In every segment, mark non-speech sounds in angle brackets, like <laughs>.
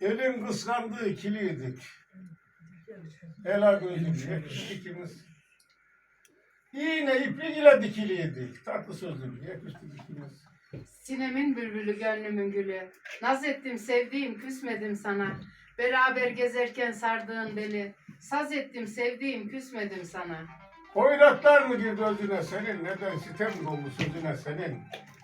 Elin kıskandığı ikiliydik. Ela gözlük yakışık ikimiz. İğne iplik ile dikiliydik. Tatlı sözlü yakıştık ikimiz. Sinemin bülbülü gönlümün gülü. Naz ettim sevdiğim küsmedim sana. Beraber gezerken sardığın beli. Saz ettim sevdiğim küsmedim sana. Hoyratlar mı girdi özüne senin? Neden sitem doldu sözüne senin?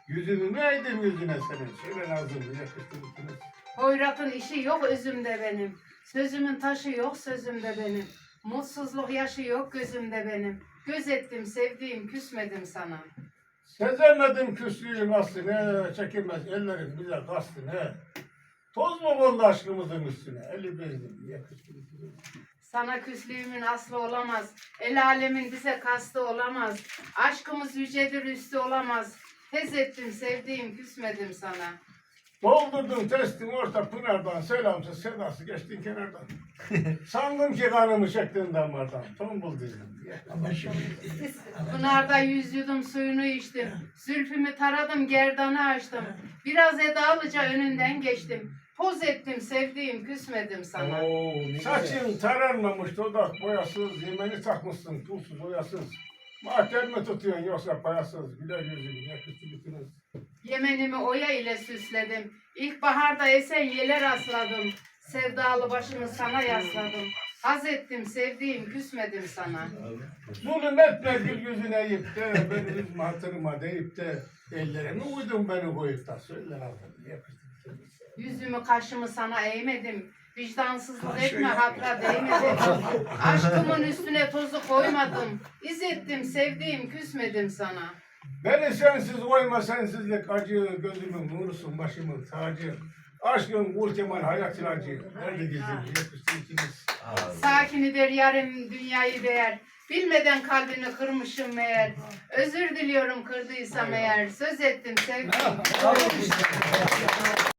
Yüzünü ne eydin yüzüne senin? Söyle Nazım yakıştık ikimiz. Hoyratın işi yok özümde benim. Sözümün taşı yok sözümde benim. Mutsuzluk yaşı yok gözümde benim. Göz ettim sevdiğim küsmedim sana. Sezemedim küslüğün aslını, çekilmez ellerin bize kastı ne? Toz mu kondu aşkımızın üstüne? Eli bezdim, yakıştı. Sana küslüğümün aslı olamaz. El alemin bize kastı olamaz. Aşkımız yücedir üstü olamaz. Tez ettim sevdiğim küsmedim sana. Doldurdum testim orta pınardan, selamsız sedası geçtin kenardan. <laughs> Sandım ki kanımı çektin damardan, tombul dedim. Ama şimdi Pınarda yüz yudum suyunu içtim. <laughs> Zülfümü taradım gerdanı açtım. Biraz edalıca önünden geçtim. Poz ettim sevdiğim küsmedim sana. Saçın tararmamış dudak boyasız, yemeni takmışsın pulsuz oyasız. Matem mi tutuyorsun yoksa payasız, güler yüzün yakıştı bitiniz. Yemenimi oya ile süsledim. İlkbaharda esen yeler asladım. Sevdalı başımı sana yasladım. Haz ettim sevdiğim küsmedim sana. Zulüm etme gül yüzüne eğip de, beni üzme hatırıma deyip de, ellerimi uydun beni koyup da, söyle yakıştı bitiniz. Yüzümü kaşımı sana eğmedim. Vicdansızlık şöyle etme hatıra değmedim. Aşkımın üstüne tozu koymadım. İz ettim sevdiğim küsmedim sana. Beni sensiz koyma sensizlik acı, gözümün nurusun başımın tacı. Aşkın kul kemal hayat ilacı, nerede gizli yakıştı ikimiz. Sakin der yarım dünyayı değer. Bilmeden kalbini kırmışım meğer. Özür diliyorum kırdıysam eğer. Söz ettim sevdiğim.